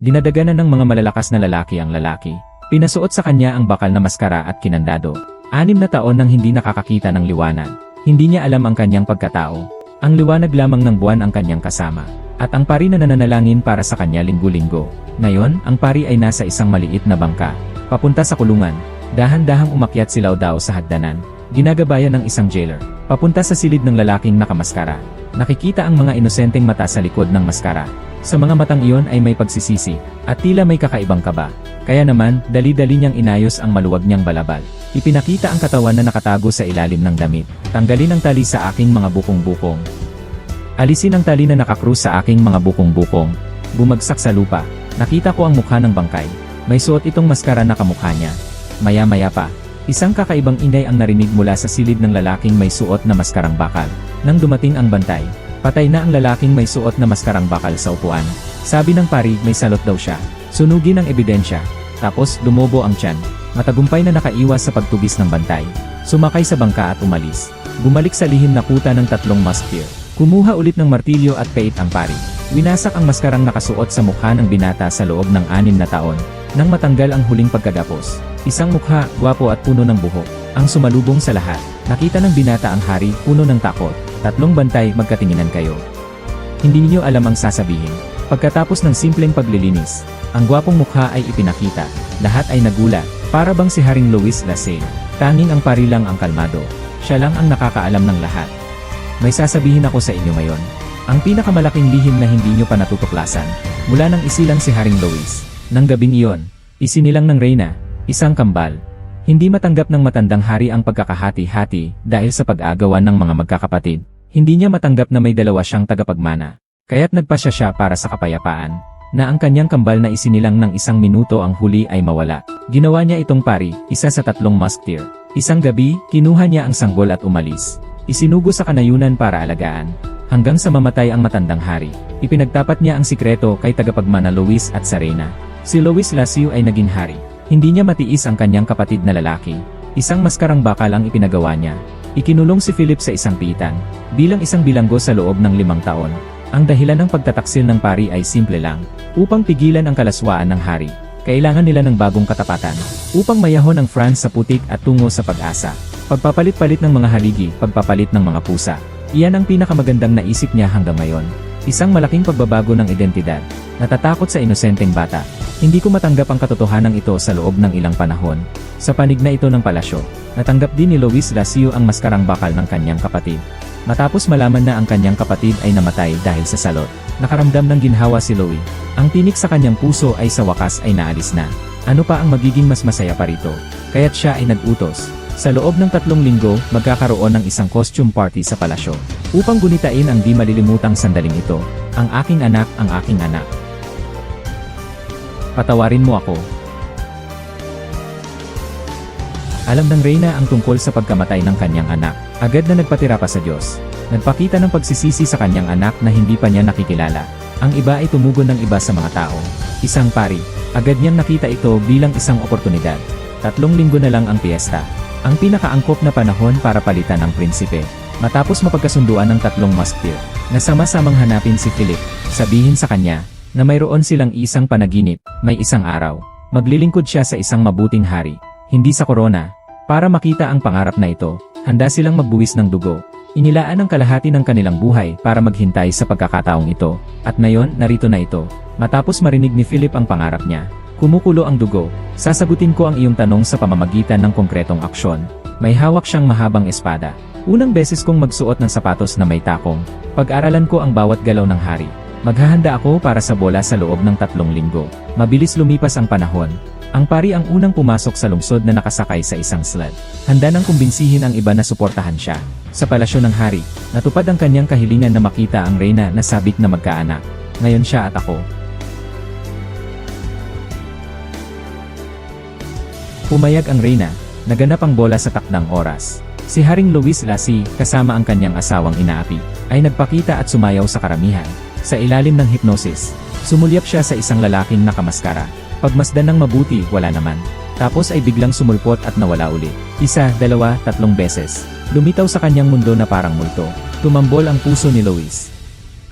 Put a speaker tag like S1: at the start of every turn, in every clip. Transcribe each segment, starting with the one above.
S1: Dinadaganan ng mga malalakas na lalaki ang lalaki. Pinasuot sa kanya ang bakal na maskara at kinandado. Anim na taon nang hindi nakakakita ng liwanag. Hindi niya alam ang kanyang pagkatao. Ang liwanag lamang ng buwan ang kanyang kasama. At ang pari na nananalangin para sa kanya linggo-linggo. Ngayon, ang pari ay nasa isang maliit na bangka. Papunta sa kulungan. Dahan-dahang umakyat si Lao Dao sa hagdanan. Ginagabayan ng isang jailer. Papunta sa silid ng lalaking nakamaskara. Nakikita ang mga inosenteng mata sa likod ng maskara. Sa mga matang iyon ay may pagsisisi, at tila may kakaibang kaba. Kaya naman, dali-dali niyang inayos ang maluwag niyang balabal. Ipinakita ang katawan na nakatago sa ilalim ng damit. Tanggalin ang tali sa aking mga bukong-bukong. Alisin ang tali na nakakrus sa aking mga bukong-bukong. Bumagsak sa lupa. Nakita ko ang mukha ng bangkay. May suot itong maskara na kamukha niya. Maya-maya pa, isang kakaibang ingay ang narinig mula sa silid ng lalaking may suot na maskarang bakal. Nang dumating ang bantay, patay na ang lalaking may suot na maskarang bakal sa upuan. Sabi ng pari may salot daw siya. Sunugin ang ebidensya. Tapos lumobo ang tiyan. Matagumpay na nakaiwas sa pagtubis ng bantay. Sumakay sa bangka at umalis. Bumalik sa lihim na kuta ng tatlong musketeer. Kumuha ulit ng martilyo at pait ang pari. Winasak ang maskarang nakasuot sa mukha ng binata sa loob ng anim na taon. Nang matanggal ang huling pagkagapos, isang mukha, gwapo at puno ng buhok, ang sumalubong sa lahat. Nakita ng binata ang hari, puno ng takot. Tatlong bantay, magkatinginan kayo. Hindi niyo alam ang sasabihin. Pagkatapos ng simpleng paglilinis, ang gwapong mukha ay ipinakita. Lahat ay nagulat, para bang si Haring Luis Lascelles. Tanging ang pari lang ang kalmado. Siya lang ang nakakaalam ng lahat. May sasabihin ako sa inyo ngayon. Ang pinakamalaking lihim na hindi nyo pa natutuklasan, mula nang isilang si Haring Luis. Nang gabing iyon, isinilang ng Reyna, isang kambal. Hindi matanggap ng matandang hari ang pagkakahati-hati dahil sa pag-agawan ng mga magkakapatid. Hindi niya matanggap na may dalawa siyang tagapagmana. Kaya't nagpasya siya para sa kapayapaan, na ang kanyang kambal na isinilang ng isang minuto ang huli ay mawala. Ginawa niya itong pari, isa sa tatlong musketeer. Isang gabi, kinuha niya ang sanggol at umalis. Isinugo sa kanayunan para alagaan. Hanggang sa mamatay ang matandang hari. Ipinagtapat niya ang sikreto kay tagapagmana Luis at Sarena. Si Luis Lacio ay naging hari. Hindi niya matiis ang kanyang kapatid na lalaki. Isang maskarang bakal ang ipinagawa niya. Ikinulong si Philip sa isang pitan, bilang isang bilanggo sa loob ng limang taon. Ang dahilan ng pagtataksil ng pari ay simple lang. Upang pigilan ang kalaswaan ng hari, kailangan nila ng bagong katapatan. Upang mayahon ang France sa putik at tungo sa pag-asa. Pagpapalit-palit ng mga haligi, pagpapalit ng mga pusa. Iyan ang pinakamagandang naisip niya hanggang ngayon. Isang malaking pagbabago ng identidad. Natatakot sa inosenteng bata. Hindi ko matanggap ang katotohanan ito sa loob ng ilang panahon. Sa panig na ito ng palasyo, natanggap din ni Luis Lacio ang maskarang bakal ng kanyang kapatid. Matapos malaman na ang kanyang kapatid ay namatay dahil sa salot, nakaramdam ng ginhawa si Louis. Ang tinik sa kanyang puso ay sa wakas ay naalis na. Ano pa ang magiging mas masaya pa rito? Kaya't siya ay nag-utos. Sa loob ng tatlong linggo, magkakaroon ng isang costume party sa palasyo. Upang gunitain ang di malilimutang sandaling ito, ang aking anak ang aking anak. Patawarin mo ako. Alam ng Reyna ang tungkol sa pagkamatay ng kanyang anak. Agad na nagpatira pa sa Diyos. Nagpakita ng pagsisisi sa kanyang anak na hindi pa niya nakikilala. Ang iba ay tumugon ng iba sa mga tao. Isang pari. Agad niyang nakita ito bilang isang oportunidad. Tatlong linggo na lang ang piyesta. Ang pinakaangkop na panahon para palitan ang prinsipe. Matapos mapagkasunduan ng tatlong musketeer, na sama-samang hanapin si Philip, sabihin sa kanya, na mayroon silang isang panaginip, may isang araw. Maglilingkod siya sa isang mabuting hari, hindi sa korona. Para makita ang pangarap na ito, handa silang magbuwis ng dugo. Inilaan ang kalahati ng kanilang buhay para maghintay sa pagkakataong ito. At ngayon, narito na ito. Matapos marinig ni Philip ang pangarap niya, kumukulo ang dugo, sasagutin ko ang iyong tanong sa pamamagitan ng konkretong aksyon. May hawak siyang mahabang espada. Unang beses kong magsuot ng sapatos na may takong. Pag-aralan ko ang bawat galaw ng hari. Maghahanda ako para sa bola sa loob ng tatlong linggo. Mabilis lumipas ang panahon. Ang pari ang unang pumasok sa lungsod na nakasakay sa isang sled. Handa nang kumbinsihin ang iba na suportahan siya. Sa palasyo ng hari, natupad ang kanyang kahilingan na makita ang reyna na sabik na magkaanak. Ngayon siya at ako. Pumayag ang reyna, naganap ang bola sa takdang oras. Si Haring Luis Lassie, kasama ang kanyang asawang inaapi, ay nagpakita at sumayaw sa karamihan. Sa ilalim ng hypnosis, sumulyap siya sa isang lalaking nakamaskara. Pagmasdan ng mabuti, wala naman. Tapos ay biglang sumulpot at nawala ulit. Isa, dalawa, tatlong beses. Lumitaw sa kanyang mundo na parang multo. Tumambol ang puso ni Luis.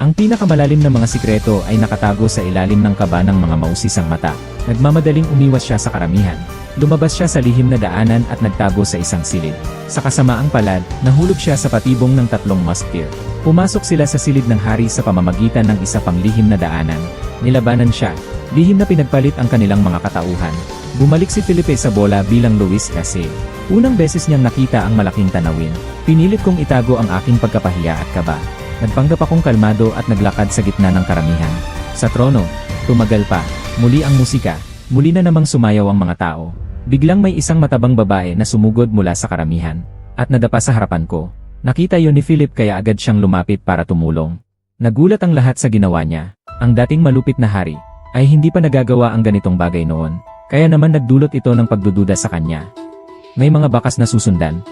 S1: Ang pinakamalalim na mga sikreto ay nakatago sa ilalim ng kaba ng mga mausisang mata. Nagmamadaling umiwas siya sa karamihan. Lumabas siya sa lihim na daanan at nagtago sa isang silid. Sa kasamaang palad, nahulog siya sa patibong ng tatlong musketeer. Pumasok sila sa silid ng hari sa pamamagitan ng isa pang lihim na daanan. Nilabanan siya. Lihim na pinagpalit ang kanilang mga katauhan. Bumalik si Felipe sa bola bilang Luis kasi. Unang beses niyang nakita ang malaking tanawin. Pinilit kong itago ang aking pagkapahiya at kaba. Nagpanggap akong kalmado at naglakad sa gitna ng karamihan. Sa trono, tumagal pa. Muli ang musika. Muli na namang sumayaw ang mga tao. Biglang may isang matabang babae na sumugod mula sa karamihan. At nadapa sa harapan ko. Nakita yon ni Philip kaya agad siyang lumapit para tumulong. Nagulat ang lahat sa ginawa niya. Ang dating malupit na hari ay hindi pa nagagawa ang ganitong bagay noon. Kaya naman nagdulot ito ng pagdududa sa kanya. May mga bakas na susundan,